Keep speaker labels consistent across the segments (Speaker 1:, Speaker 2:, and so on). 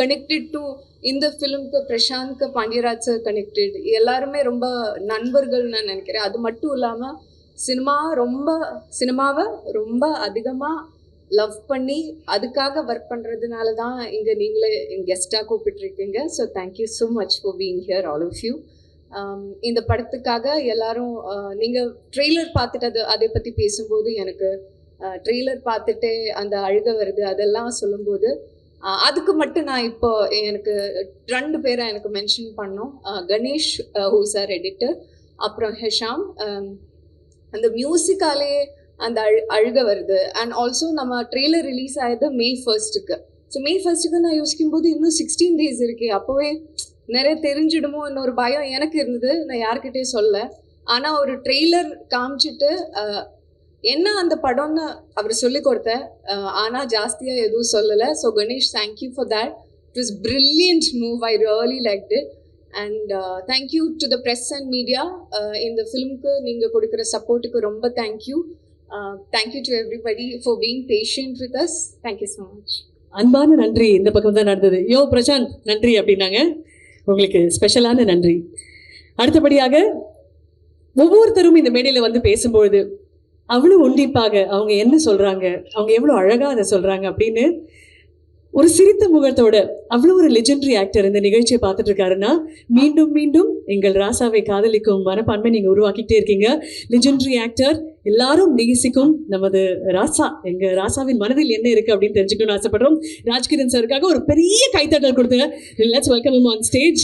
Speaker 1: Connected to இந்த ஃபிலிம்க்கு பிரசாந்த்க்கு பாண்டியராஜ் சார் கனெக்டட் எல்லாருமே ரொம்ப நண்பர்கள் நான் நினைக்கிறேன். அது மட்டும் இல்லாமல் சினிமா ரொம்ப சினிமாவை ரொம்ப அதிகமாக லவ் பண்ணி அதுக்காக ஒர்க் பண்ணுறதுனால தான் இங்கே நீங்களே கெஸ்ட்டாக கூப்பிட்டுருக்கீங்க. So thank you so much for being here all of you இந்த படத்துக்காக எல்லாரும் நீங்கள் ட்ரெய்லர் பார்த்துட்டு அது அதை பற்றி பேசும்போது எனக்கு ட்ரெய்லர் பார்த்துட்டு அந்த அழுக வருது. அதெல்லாம் சொல்லும்போது அதுக்கு மட்டும் நான் இப்போ எனக்கு ரெண்டு பேரை எனக்கு மென்ஷன் பண்ணோம். கணேஷ் ஹூஸ் ஆர் எடிட்டர் அப்புறம் ஹெஷாம். அந்த மியூசிக்காலே அந்த அழு அழுக வருது. அண்ட் ஆல்சோ நம்ம ட்ரெய்லர் ரிலீஸ் ஆயது மே ஃபர்ஸ்ட்டுக்கு ஸோ மே ஃபர்ஸ்ட்டுக்கு நான் யோசிக்கும் போது இன்னும் சிக்ஸ்டீன் டேஸ் இருக்கே. அப்போவே நிறைய தெரிஞ்சிடுமோ இன்னொரு பயம் எனக்கு இருந்தது. நான் யார்கிட்டயும் சொல்ல ஆனால் ஒரு ட்ரெய்லர் காமிச்சிட்டு என்ன அந்த படம்னு அவர் சொல்லி கொடுத்தேன் ஆனால் ஜாஸ்தியாக எதுவும் சொல்லலை. So Ganesh thank you for that it was brilliant move I really like it and thank you to the press and media இந்த ஃபிலிம்க்கு நீங்கள் கொடுக்குற சப்போர்ட்டுக்கு ரொம்ப thank you thank you to everybody for being patient with us thank you so much
Speaker 2: அன்பான நன்றி. இந்த பக்கம் தான் நடந்தது. யோ பிரசாந்த் நன்றி அப்படின்னாங்க. உங்களுக்கு ஸ்பெஷலான நன்றி. அடுத்தபடியாக ஒவ்வொருத்தரும் இந்த மேடையில் வந்து பேசும்பொழுது அவ்வளோ உன்னிப்பாக அவங்க என்ன சொல்றாங்க? அவங்க எவ்வளோ அழகா அதை சொல்றாங்க அப்படின்னு ஒரு சிரித்த முகத்தோட அவ்வளோ ஒரு லெஜெண்டரி ஆக்டர் இந்த நிகழ்ச்சியை பார்த்துட்டு இருக்காருன்னா மீண்டும் மீண்டும் எங்கள் ராசாவை காதலிக்கும் மனப்பான்மை நீங்க உருவாக்கிட்டே இருக்கீங்க. லெஜெண்டரி ஆக்டர் எல்லாரும் நேசிக்கும் நமது ராசா. எங்க ராசாவின் மனதில் என்ன இருக்கு அப்படின்னு தெரிஞ்சுக்கணும்னு ஆசைப்படுறோம். ராஜ்கிரண் சாருக்காக ஒரு பெரிய கைத்தட்டல் கொடுத்துங்க. லெட்ஸ் வெல்கம் ஆன் ஸ்டேஜ்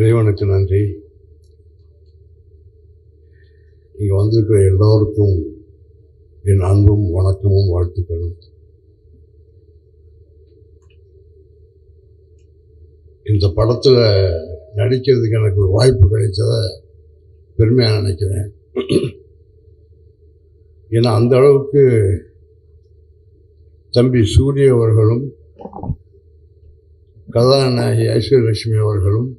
Speaker 3: இறைவனுக்கு நன்றி. இங்கே வந்திருக்கிற எல்லோருக்கும் என் அன்பும் வணக்கமும் வாழ்த்துக்களும். இந்த படத்தில் நடிக்கிறதுக்கு எனக்கு ஒரு வாய்ப்பு கிடைத்ததை பெருமையாக நினைக்கிறேன். ஏன்னா அந்த அளவுக்கு தம்பி சூரிய அவர்களும் கதாநாயகி ஐஸ்வர்யலட்சுமி அவர்களும்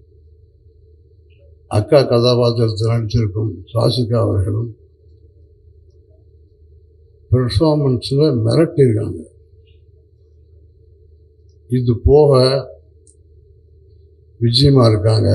Speaker 3: அக்கா கதாபாத்திரத்தில் நடிச்சிருக்கும் சாசிகா அவர்களும் பெர்ஃபார்மன்ஸில் மிரட்டியிருக்காங்க. இது போக விஜயமாக இருக்காங்க.